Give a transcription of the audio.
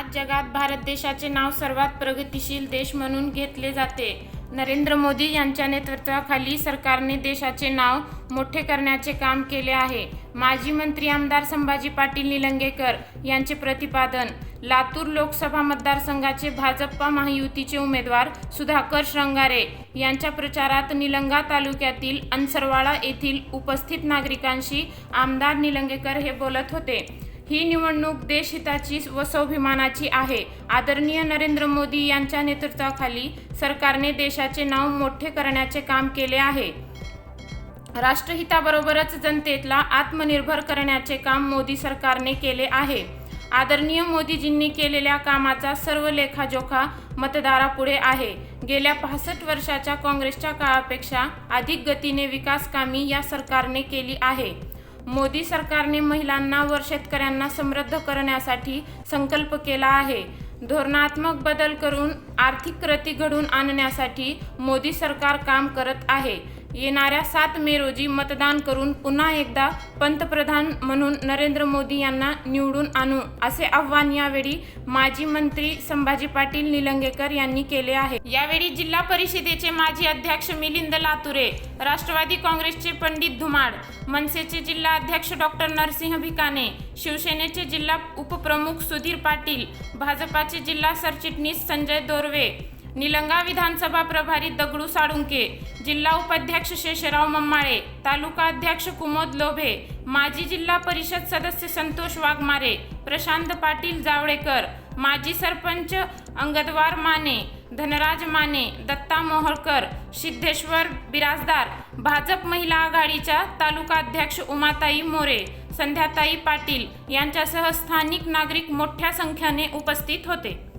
आज जगात भारत देशाचे नाव सर्वात प्रगतिशील देश म्हणून घेतले जाते. नरेंद्र मोदी यांच्या नेतृत्वाखाली सरकारने देशाचे नाव मोठे करण्याचे काम केले आहे. माजी मंत्री आमदार संभाजी पाटील निलंगेकर यांचे प्रतिपादन लातूर लोकसभा मतदारसंघाचे भाजप्पा महायुतीचे उमेदवार सुधाकर श्रंगारे यांच्या प्रचारात निलंगा तालुक्यातील अनसरवाळा येथील उपस्थित नागरिकांशी आमदार निलंगेकर हे बोलत होते. ही निवडणूक देशहिताची व स्वाभिमानाची आहे. आदरणीय नरेंद्र मोदी यांच्या नेतृत्वाखाली सरकारने देशाचे नाव मोठे करण्याचे काम केले आहे. राष्ट्रहिताबरोबरच जनतेला आत्मनिर्भर करण्याचे काम मोदी सरकारने केले आहे. आदरणीय मोदीजींनी केलेल्या कामाचा सर्व लेखाजोखा मतदारापुढे आहे. गेल्या पासष्ट वर्षाच्या काँग्रेसच्या काळापेक्षा अधिक गतीने विकास कामी या सरकारने केली आहे. मोदी सरकारने महिलांना व शेतकऱ्यांना समृद्ध करण्यासाठी संकल्प केला आहे. धोरणात्मक बदल करून आर्थिक कृती घडून आणण्यासाठी मोदी सरकार काम करत आहे. येणाऱ्या सात मे रोजी मतदान करून पुन्हा एकदा पंतप्रधान म्हणून नरेंद्र मोदी यांना निवडून आणू असे आव्हान यावेळी माजी मंत्री संभाजी पाटील निलंगेकर यांनी केले आहे. यावेळी जिल्हा परिषदेचे माजी अध्यक्ष मिलिंद लातुरे राष्ट्रवादी काँग्रेसचे पंडित धुमाड मनसेचे जिल्हा अध्यक्ष डॉक्टर नरसिंह भिकाने शिवसेनेचे जिल्हा उपप्रमुख सुधीर पाटील भाजपाचे जिल्हा सरचिटणीस संजय दोरवे निलंगा विधानसभा प्रभारी दगडू साळुंके जिल्हा उपाध्यक्ष शेषराव मम्माळे तालुका अध्यक्ष कुमोद लोभे माजी जिल्हा परिषद सदस्य संतोष वाघमारे प्रशांत पाटील जावळेकर माजी सरपंच अंगदवार माने धनराज माने दत्ता मोहोळकर सिद्धेश्वर बिराजदार भाजप महिला आघाडीच्या तालुका अध्यक्ष उमाताई मोरे संध्याताई पाटील यांच्यासह स्थानिक नागरिक मोठ्या संख्येने उपस्थित होते.